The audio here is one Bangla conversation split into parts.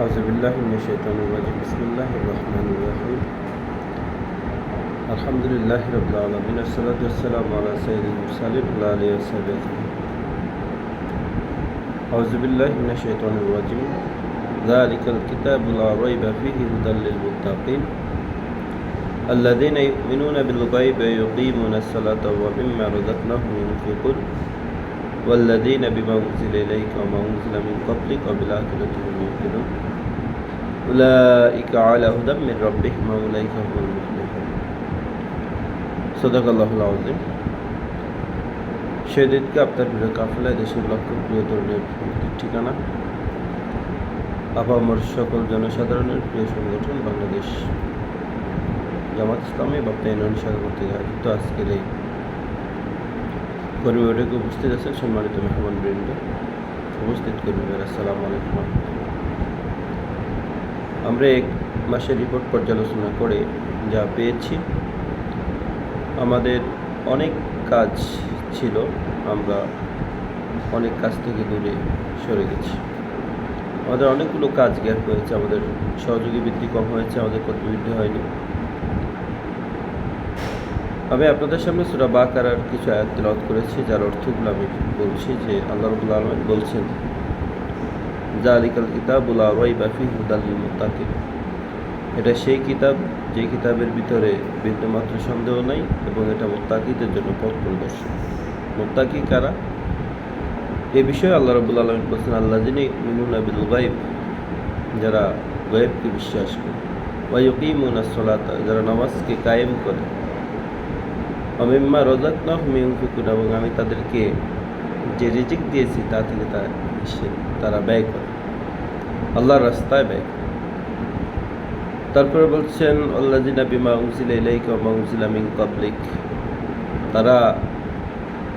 أعوذ بالله من الشيطان الرجيم. بسم الله الرحمن الرحيم. الحمد لله رب العالمين والصلاة والسلام على سيد المرسلين وعلى آله وصحبه. أعوذ بالله من الشيطان الرجيم. ذلك الكتاب لا ريب فيه هدى للمتقين. الذين يؤمنون بالغيب يقيمون الصلاة ومما رزقناهم ينفقون. والذين بما أنزل إليك وما أنزل من قبلك وبالآخرة هم يوقنون. أولئك على هدى من ربهم وأولئك هم المفلحون صدق الله العظيم সেদিনকে আপনার প্রিয় কাফেলা দেশের লক্ষ্য প্রিয় তরুণের মুক্তির ঠিকানা আপামর সকল জনসাধারণের প্রিয় সংগঠন বাংলাদেশ জামাত ইসলামী বাপ্তায়ন শাখা কর্তৃক আয়োজিত আজকের এই পরিবারকে উপস্থিত আছেন সম্মানিত মেহমান বৃন্দ উপস্থিত কর্মীরা আসসালামু আলাইকুম রহমতুল্লাহ। আমরা এক মাসের রিপোর্ট পর্যালোচনা করে যা পেয়েছি। আমাদের অনেক কাজ ছিল, আমরা অনেক কাজ থেকে দূরে সরে গেছি। আমাদের অনেকগুলো কাজ গ্যাপ হয়েছে, আমাদের সহযোগী বৃদ্ধি কম হয়েছে, আমাদের কর্মী বৃদ্ধি হয়নি। আমি আপনাদের সামনে সুরা বাকারার কিছু আয়াত করেছি, যার অর্থগুলো আমি বলছি যে আল্লাহ রবুল্লা আলমিন বলছেন জালিকাল কিতাবুল রাইবা ফি হুদাল মুত্তাকিন এটা সেই কিতাব যে কিতাবের ভিতরে বিন্দুমাত্র সন্দেহ নাই এবং এটা মোত্তাকিদের জন্য পথ প্রদর্শন মোত্তাকি কারা? এ বিষয়ে আল্লাহ রবুল আলমিন বলছেন আল্লাহ যিনি মিনুন আবিল গাইব যারা গায়েবকে বিশ্বাস করে। ওয়াইকিমুন সলাতা, যারা নামাজকে কায়েম করে। অমিম্মা রজাক মিউফিকুন এবং আমি তাদেরকে যে রিজিক দিয়েছি, তা থেকে তা সে তারা ব্যয় করে। আল্লাহর রাস্তায় ব্যয় করে। তারপরে বলছেন আল্লাহ জিনা বিমা উজিল ইলাইক ওয়া উজিলা মিন কাবলিক তারা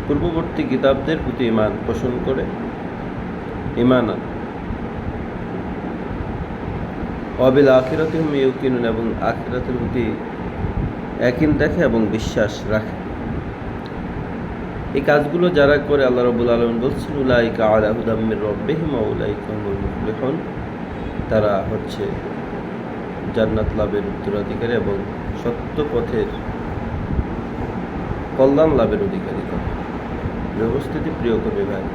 পূর্ববর্তী কিতাবদের প্রতি ইমান পোষণ করে ইমান অবিল আখিরাতে হুম ইউকিনুন এবং আখিরাতের প্রতি একিন দেখে এবং বিশ্বাস রাখে। এই কাজগুলো যারা করে আল্লাহ রবুল আলম বলছেন, উলাইকা আলা হুদাম্মির রব্বিহিম উলাইকা হুমুল তারা হচ্ছে জান্নাত লাভের উত্তরাধিকারী এবং সত্য পথের কল্যাণ লাভের অধিকারী। তারা উপস্থিতি প্রিয় কবি ভাই,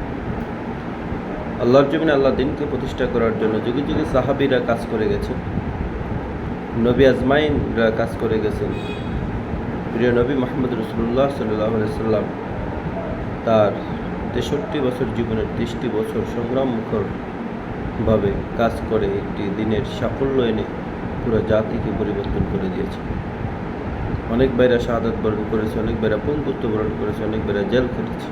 আল্লাহর জমিনে আল্লাহ দিনকে প্রতিষ্ঠা করার জন্য যুগে যুগে সাহাবিরা কাজ করে গেছেন, নবী আজমাইনরা কাজ করে গেছেন। প্রিয় নবী মাহমুদ রসুল্লাহ সাল্লাহ সাল্লাম তার তেষট্টি বছর জীবনের তিরিশটি বছর সংগ্রাম মুখরভাবে কাজ করে একটি দিনের সাফল্য এনে পুরো জাতিকে পরিবর্তন করে দিয়েছে। অনেক বাইরা শাহাদাত বরণ করেছে, অনেক বাইরা পঙ্গুত্ব বরণ করেছে, অনেক বাইরা জেল খেটেছে।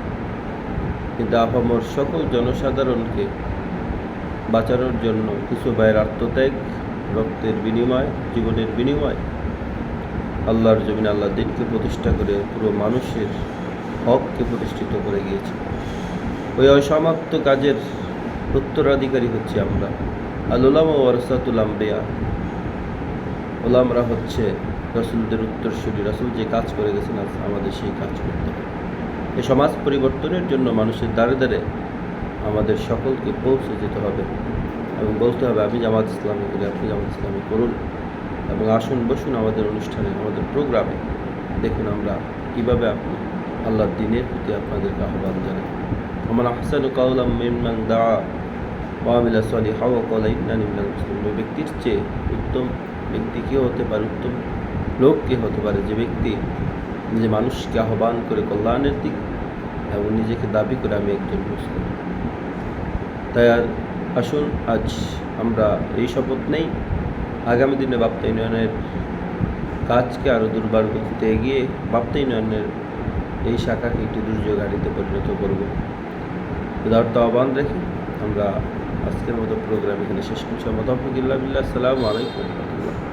কিন্তু আপামর সকল জনসাধারণকে বাঁচানোর জন্য কিছু বাইরের আত্মত্যাগ, রক্তের বিনিময়, জীবনের বিনিময়, আল্লাহর জমিন আল্লাহ দিনকে প্রতিষ্ঠা করে পুরো মানুষের হককে প্রতিষ্ঠিত করে গিয়েছে। ওই অসমাপ্ত কাজের উত্তরাধিকারী হচ্ছে আমরা। আল্লাম ওরসাতুল আম্বেয়া। ওলামরা হচ্ছে রসুলদের উত্তরসূরি। রসুল যে কাজ করে গেছেন, আজ আমাদের সেই কাজ করতে হবে। এই সমাজ পরিবর্তনের জন্য মানুষের দ্বারে দ্বারে আমাদের সকলকে পৌঁছে যেতে হবে এবং বলতে হবে, আমি জামাত ইসলামী করি, আপনি জামাত ইসলামী করুন এবং আসুন, বসুন আমাদের অনুষ্ঠানে, আমাদের প্রোগ্রামে। দেখুন আমরা কীভাবে আপনি আল্লাহর দিনের প্রতি আপনাদেরকে আহ্বান জানাই। আমার হাসান কাউলাম মিমান দা ওয়ামিলা সলি হাওয়া কলা ইন্নানি মিনাল মুসলিম ব্যক্তির চেয়ে উত্তম ব্যক্তি কে হতে পারে উত্তম লোক কে হতে পারে যে ব্যক্তি যে মানুষকে আহ্বান করে কল্যাণের দিক এবং নিজেকে দাবি করে আমি একজন মুসলিম। তাই আর আসুন, আজ আমরা এই শপথ নেই। আগামী দিনে বাপ্তা ইউনিয়নের কাজকে আরও দুর্বার গতিতে এগিয়ে বাপ্তা ইউনিয়নের এই শাখাকে একটি দুর্যোগ আড়িতে পরিণত করব। উদাহরণ আহ্বান রেখে আমরা আজকের মতো প্রোগ্রাম এখানে শেষ করছি। আমাদের আসসালামু আলাইকুম রহমতুল্লাহ।